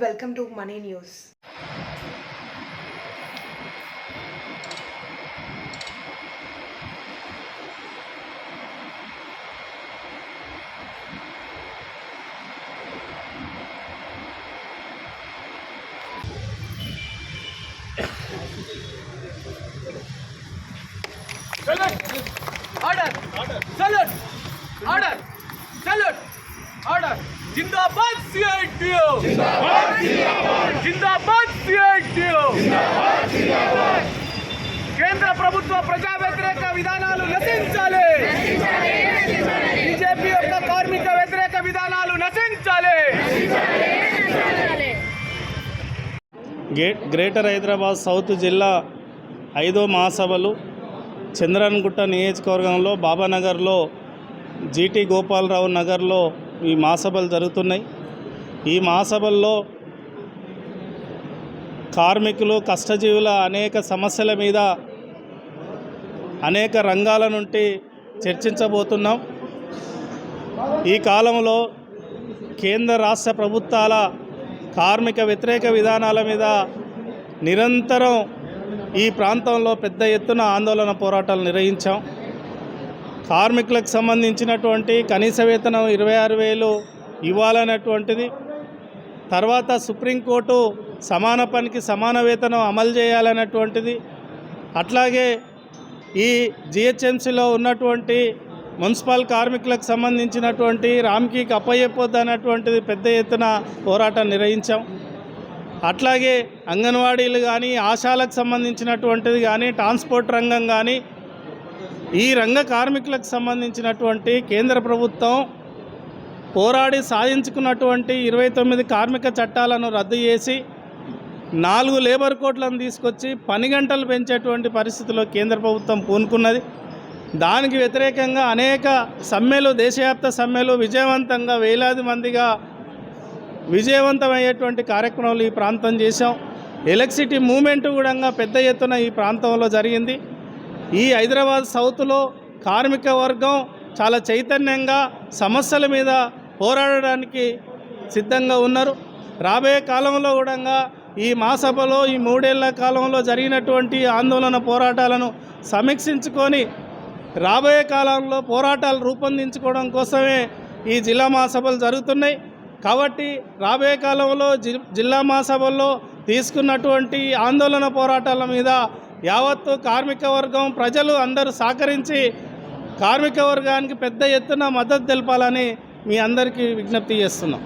welcome to money news order salute order salute order Zindabad CITU Zindabad CITU కేంద్ర ప్రభుత్వ ప్రజా వ్యతిరేక విధానాలు నశించాలి. బీజేపీ యొక్క కార్మిక వ్యతిరేక విధానాలు నశించాలి. గేట్ గ్రేటర్ హైదరాబాద్ సౌత్ జిల్లా ఐదో మహాసభలు చంద్రన్గుట్ట నియోజకవర్గంలో బాబానగర్లో జీటీ గోపాలరావు నగర్లో ఈ మహాసభలు జరుగుతున్నాయి. ఈ మహాసభల్లో కార్మికులు కష్టజీవుల అనేక సమస్యల మీద అనేక రంగాల నుండి చర్చించబోతున్నాం. ఈ కాలంలో కేంద్ర రాష్ట్ర ప్రభుత్వాల కార్మిక వ్యతిరేక విధానాల మీద నిరంతరం ఈ ప్రాంతంలో పెద్ద ఎత్తున ఆందోళన పోరాటాలు నిర్వహించాం. కార్మికులకు సంబంధించినటువంటి కనీస వేతనం ఇరవై ఆరు వేలు ఇవ్వాలనేటువంటిది తర్వాత సుప్రీంకోర్టు సమాన పనికి సమాన వేతనం అమలు చేయాలనేటువంటిది అట్లాగే ఈ జిహెచ్ఎంసీలో ఉన్నటువంటి మున్సిపల్ కార్మికులకు సంబంధించినటువంటి రామ్కి అప్పయ్యపోద్దు అన్నటువంటిది పెద్ద ఎత్తున పోరాటం నిర్వహించాం. అట్లాగే అంగన్వాడీలు కానీ ఆశాలకు సంబంధించినటువంటిది కానీ ట్రాన్స్పోర్ట్ రంగం కానీ ఈ రంగ కార్మికులకు సంబంధించినటువంటి కేంద్ర ప్రభుత్వం పోరాడి సాధించుకున్నటువంటి ఇరవై తొమ్మిది కార్మిక చట్టాలను రద్దు చేసి నాలుగు లేబర్ కోట్లను తీసుకొచ్చి పని గంటలు పెంచేటువంటి పరిస్థితిలో కేంద్ర ప్రభుత్వం పూనుకున్నది. దానికి వ్యతిరేకంగా అనేక సమ్మెలు దేశవ్యాప్త సమ్మెలు విజయవంతంగా వేలాది మందిగా విజయవంతమయ్యేటువంటి కార్యక్రమాలు ఈ ప్రాంతం చేశాం. ఎలక్ట్రిసిటీ మూమెంట్ కూడా పెద్ద ఎత్తున ఈ ప్రాంతంలో జరిగింది. ఈ హైదరాబాద్ సౌత్లో కార్మిక వర్గం చాలా చైతన్యంగా సమస్యల మీద పోరాడడానికి సిద్ధంగా ఉన్నారు. రాబోయే కాలంలో కూడా ఈ మహాసభలో ఈ మూడేళ్ళ కాలంలో జరిగినటువంటి ఆందోళన పోరాటాలను సమీక్షించుకొని రాబోయే కాలంలో పోరాటాలు రూపొందించుకోవడం కోసమే ఈ జిల్లా మహాసభలు జరుగుతున్నాయి. కాబట్టి రాబోయే కాలంలో జి జిల్లా మహాసభల్లో తీసుకున్నటువంటి ఆందోళన పోరాటాల మీద యావత్తు కార్మిక వర్గం ప్రజలు అందరూ సహకరించి కార్మిక వర్గానికి పెద్ద ఎత్తున మద్దతు తెలపాలని మీ అందరికీ విజ్ఞప్తి చేస్తున్నాం.